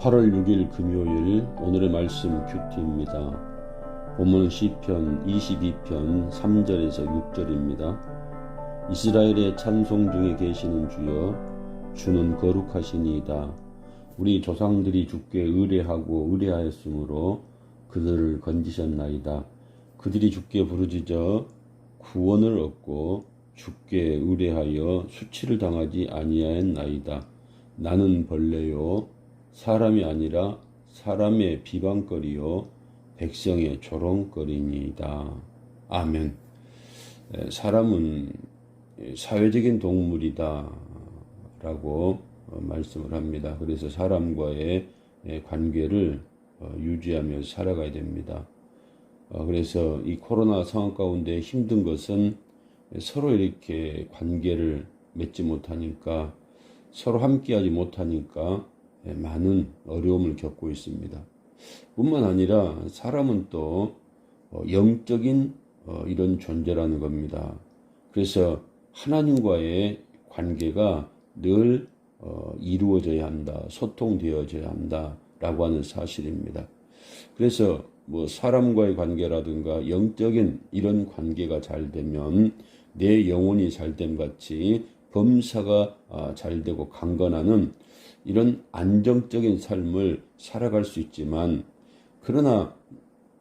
8월 6일 금요일 오늘의 말씀 큐티입니다. 본문은 시편 22편 3절에서 6절입니다. 이스라엘의 찬송 중에 계시는 주여 주는 거룩하시니이다. 우리 조상들이 주께 의뢰하고 의뢰하였으므로 그들을 건지셨나이다. 그들이 주께 부르짖어 구원을 얻고 주께 의뢰하여 수치를 당하지 아니하였나이다. 나는 벌레요 사람이 아니라 사람의 비방거리요 백성의 조롱거리니이다. 아멘. 사람은 사회적인 동물이다 라고 어, 말씀을 합니다. 그래서 사람과의 관계를 어, 유지하며 살아가야 됩니다. 어, 그래서 이 코로나 상황 가운데 힘든 것은 서로 이렇게 관계를 맺지 못하니까 서로 함께하지 못하니까 많은 어려움을 겪고 있습니다. 뿐만 아니라 사람은 또 영적인 이런 존재라는 겁니다. 그래서 하나님과의 관계가 늘 이루어져야 한다, 소통되어져야 한다 라고 하는 사실입니다. 그래서 뭐 사람과의 관계라든가 영적인 이런 관계가 잘 되면 내 영혼이 잘 됨 같이 범사가 아, 잘 되고 강건하는 이런 안정적인 삶을 살아갈 수 있지만 그러나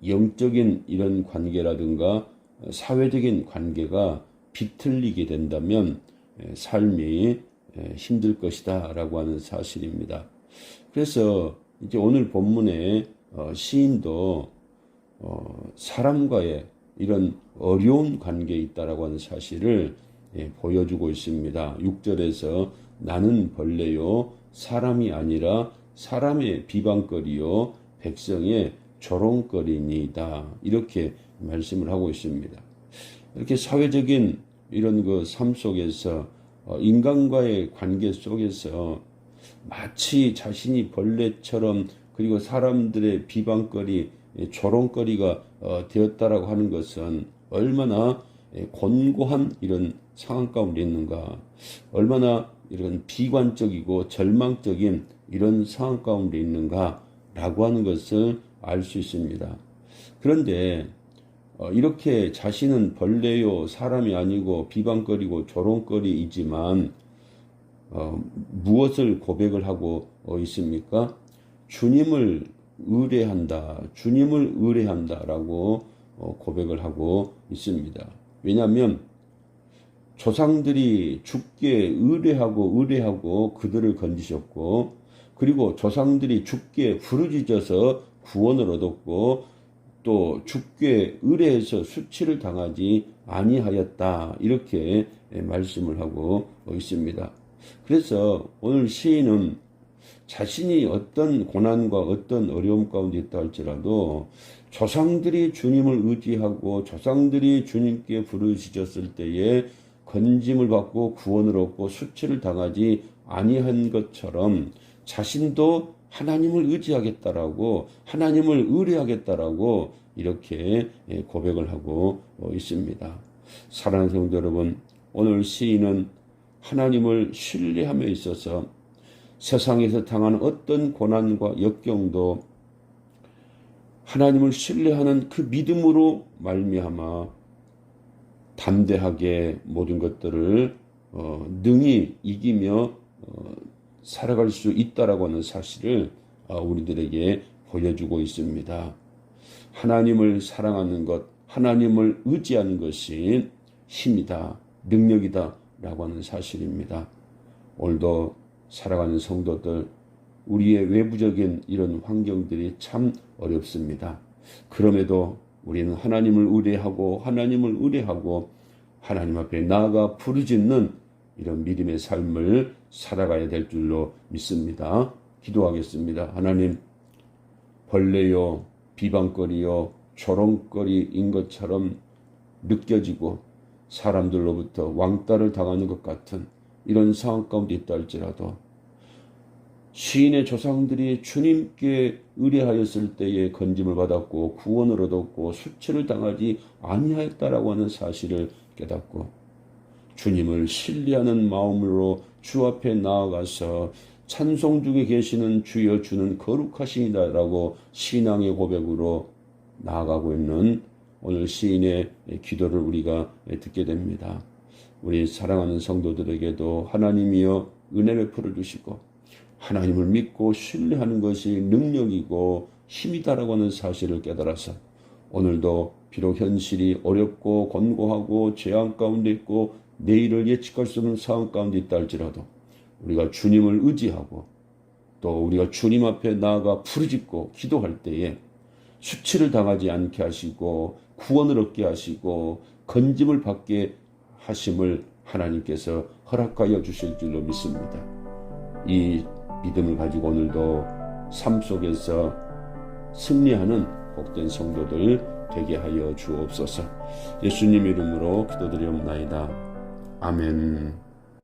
영적인 이런 관계라든가 사회적인 관계가 비틀리게 된다면 삶이 힘들 것이다 라고 하는 사실입니다. 그래서 이제 오늘 본문에 어, 시인도 어, 사람과의 이런 어려운 관계에 있다라고 하는 사실을 예, 보여주고 있습니다. 6절에서 나는 벌레요 사람이 아니라 사람의 비방거리요 백성의 조롱거리니다 이렇게 말씀을 하고 있습니다. 이렇게 사회적인 이런 그 삶 속에서 어, 인간과의 관계 속에서 마치 자신이 벌레처럼 그리고 사람들의 비방거리 조롱거리가 어, 되었다라고 하는 것은 얼마나 곤고한 이런 상황 가운데 있는가, 얼마나 이런 비관적이고 절망적인 이런 상황 가운데 있는가 라고 하는 것을 알 수 있습니다. 그런데 어, 이렇게 자신은 벌레요 사람이 아니고 비방거리고 조롱거리이지만 어, 무엇을 고백을 하고 있습니까? 주님을 의뢰한다. 주님을 의뢰한다라고 어, 고백을 하고 있습니다. 왜냐하면 조상들이 죽게 의뢰하고 의뢰하고 그들을 건지셨고 그리고 조상들이 죽게 부르짖어서 구원을 얻었고 또 죽게 의뢰해서 수치를 당하지 아니하였다 이렇게 말씀을 하고 있습니다. 그래서 오늘 시인은 자신이 어떤 고난과 어떤 어려움 가운데 있다 할지라도 조상들이 주님을 의지하고 조상들이 주님께 부르짖었을 때에 건짐을 받고 구원을 얻고 수치를 당하지 아니한 것처럼 자신도 하나님을 의지하겠다라고 하나님을 의뢰하겠다라고 이렇게 고백을 하고 있습니다. 사랑하는 성도 여러분, 오늘 시인은 하나님을 신뢰함에 있어서 세상에서 당하는 어떤 고난과 역경도 하나님을 신뢰하는 그 믿음으로 말미암아 담대하게 모든 것들을 어, 능히 이기며 어, 살아갈 수 있다라고 하는 사실을 어, 우리들에게 보여주고 있습니다. 하나님을 사랑하는 것, 하나님을 의지하는 것이 힘이다, 능력이다라고 하는 사실입니다. 오늘도 살아가는 성도들, 우리의 외부적인 이런 환경들이 참 어렵습니다. 그럼에도 우리는 하나님을 의뢰하고 하나님을 의뢰하고 하나님 앞에 나아가 부르짖는 이런 믿음의 삶을 살아가야 될 줄로 믿습니다. 기도하겠습니다. 하나님, 벌레요, 비방거리요, 조롱거리인 것처럼 느껴지고 사람들로부터 왕따를 당하는 것 같은 이런 상황 가운데 있다 할지라도 시인의 조상들이 주님께 의뢰하였을 때에 건짐을 받았고 구원을 얻었고 수치를 당하지 아니하였다라고 하는 사실을 깨닫고 주님을 신뢰하는 마음으로 주 앞에 나아가서 찬송 중에 계시는 주여 주는 거룩하시니다라고 신앙의 고백으로 나아가고 있는 오늘 시인의 기도를 우리가 듣게 됩니다. 우리 사랑하는 성도들에게도 하나님이여 은혜 베풀어 주시고 하나님을 믿고 신뢰하는 것이 능력이고 힘이다라고 하는 사실을 깨달아서 오늘도 비록 현실이 어렵고 권고하고 재앙 가운데 있고 내일을 예측할 수 없는 상황 가운데 있다 할지라도 우리가 주님을 의지하고 또 우리가 주님 앞에 나아가 부르짖고 기도할 때에 수치를 당하지 않게 하시고 구원을 얻게 하시고 건짐을 받게 하심을 하나님께서 허락하여 주실 줄로 믿습니다. 이 믿음을 가지고 오늘도 삶 속에서 승리하는 복된 성도들 되게 하여 주옵소서. 예수님 이름으로 기도드리옵나이다. 아멘.